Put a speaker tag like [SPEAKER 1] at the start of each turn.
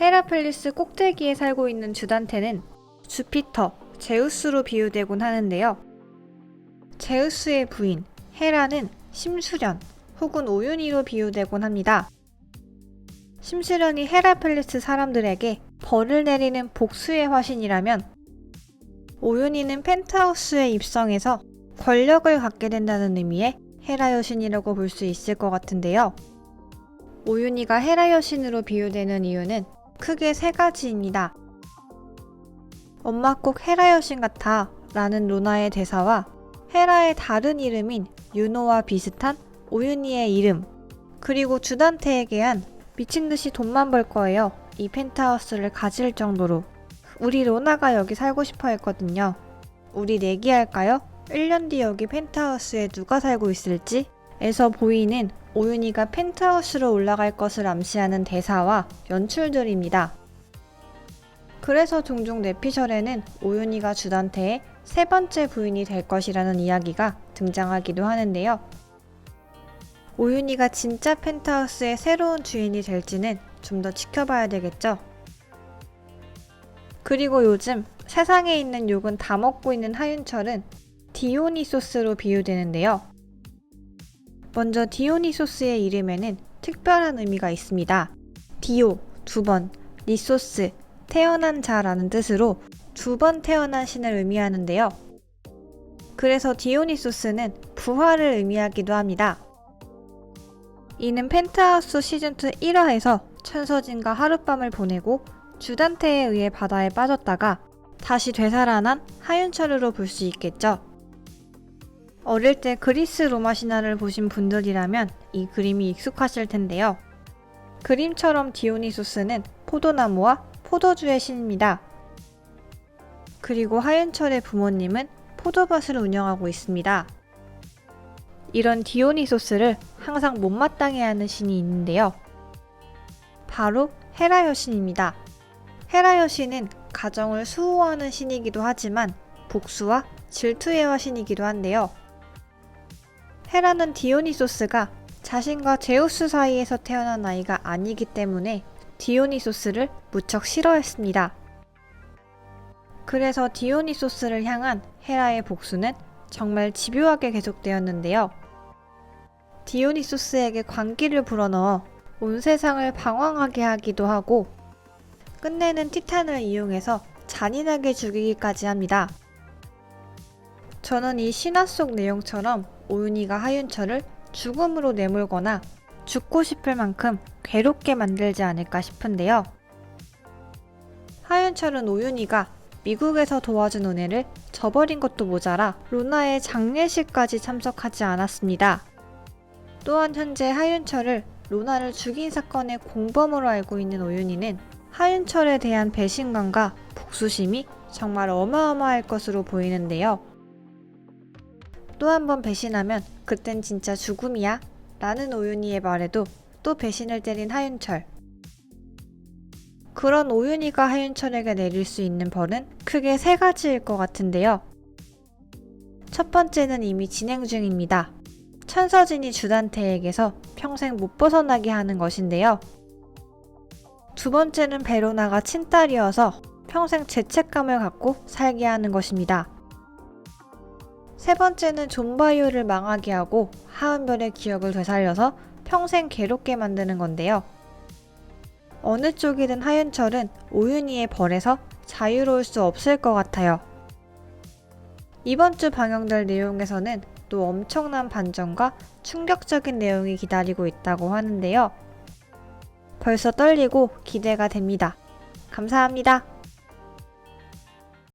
[SPEAKER 1] 헤라펠리스 꼭대기에 살고 있는 주단테는 주피터, 제우스로 비유되곤 하는데요. 제우스의 부인 헤라는 심수련 혹은 오윤희로 비유되곤 합니다. 심수련이 헤라펠리스 사람들에게 벌을 내리는 복수의 화신이라면 오윤희는 펜트하우스에 입성해서 권력을 갖게 된다는 의미의 헤라 여신이라고 볼 수 있을 것 같은데요. 오윤희가 헤라 여신으로 비유되는 이유는 크게 세 가지입니다. 엄마 꼭 헤라 여신 같아 라는 로나의 대사와 헤라의 다른 이름인 유노와 비슷한 오윤희의 이름 그리고 주단테에게 한 미친 듯이 돈만 벌 거예요 이 펜트하우스를 가질 정도로 우리 로나가 여기 살고 싶어 했거든요 우리 내기할까요? 1년 뒤 여기 펜트하우스에 누가 살고 있을지? 에서 보이는 오윤희가 펜트하우스로 올라갈 것을 암시하는 대사와 연출들입니다. 그래서 종종 내피셜에는 오윤희가 주단테의 세 번째 부인이 될 것이라는 이야기가 등장하기도 하는데요. 오윤희가 진짜 펜트하우스의 새로운 주인이 될지는 좀 더 지켜봐야 되겠죠. 그리고 요즘 세상에 있는 욕은 다 먹고 있는 하윤철은 디오니소스로 비유되는데요. 먼저 디오니소스의 이름에는 특별한 의미가 있습니다. 디오, 두 번, 니소스, 태어난 자라는 뜻으로 두 번 태어난 신을 의미하는데요. 그래서 디오니소스는 부활을 의미하기도 합니다. 이는 펜트하우스 시즌2 1화에서 천서진과 하룻밤을 보내고 주단테에 의해 바다에 빠졌다가 다시 되살아난 하윤철으로 볼 수 있겠죠. 어릴 때 그리스 로마 신화를 보신 분들이라면 이 그림이 익숙하실 텐데요. 그림처럼 디오니소스는 포도나무와 포도주의 신입니다. 그리고 하윤철의 부모님은 포도밭을 운영하고 있습니다. 이런 디오니소스를 항상 못마땅해 하는 신이 있는데요. 바로 헤라 여신입니다. 헤라 여신은 가정을 수호하는 신이기도 하지만 복수와 질투의 화신이기도 한데요. 헤라는 디오니소스가 자신과 제우스 사이에서 태어난 아이가 아니기 때문에 디오니소스를 무척 싫어했습니다. 그래서 디오니소스를 향한 헤라의 복수는 정말 집요하게 계속되었는데요. 디오니소스에게 광기를 불어넣어 온 세상을 방황하게 하기도 하고 끝내는 티탄을 이용해서 잔인하게 죽이기까지 합니다. 저는 이 신화 속 내용처럼 오윤희가 하윤철을 죽음으로 내몰거나 죽고 싶을 만큼 괴롭게 만들지 않을까 싶은데요. 하윤철은 오윤희가 미국에서 도와준 은혜를 저버린 것도 모자라 로나의 장례식까지 참석하지 않았습니다. 또한 현재 하윤철을 로나를 죽인 사건의 공범으로 알고 있는 오윤희는 하윤철에 대한 배신감과 복수심이 정말 어마어마할 것으로 보이는데요. 또 한 번 배신하면 그땐 진짜 죽음이야 라는 오윤희의 말에도 또 배신을 때린 하윤철. 그런 오윤희가 하윤철에게 내릴 수 있는 벌은 크게 세 가지일 것 같은데요. 첫 번째는 이미 진행 중입니다. 천서진이 주단테에게서 평생 못 벗어나게 하는 것인데요. 두 번째는 베로나가 친딸이어서 평생 죄책감을 갖고 살게 하는 것입니다. 세 번째는 존바이오를 망하게 하고 하은별의 기억을 되살려서 평생 괴롭게 만드는 건데요. 어느 쪽이든 하윤철은 오윤희의 벌에서 자유로울 수 없을 것 같아요. 이번 주 방영될 내용에서는 또 엄청난 반전과 충격적인 내용이 기다리고 있다고 하는데요. 벌써 떨리고 기대가 됩니다. 감사합니다.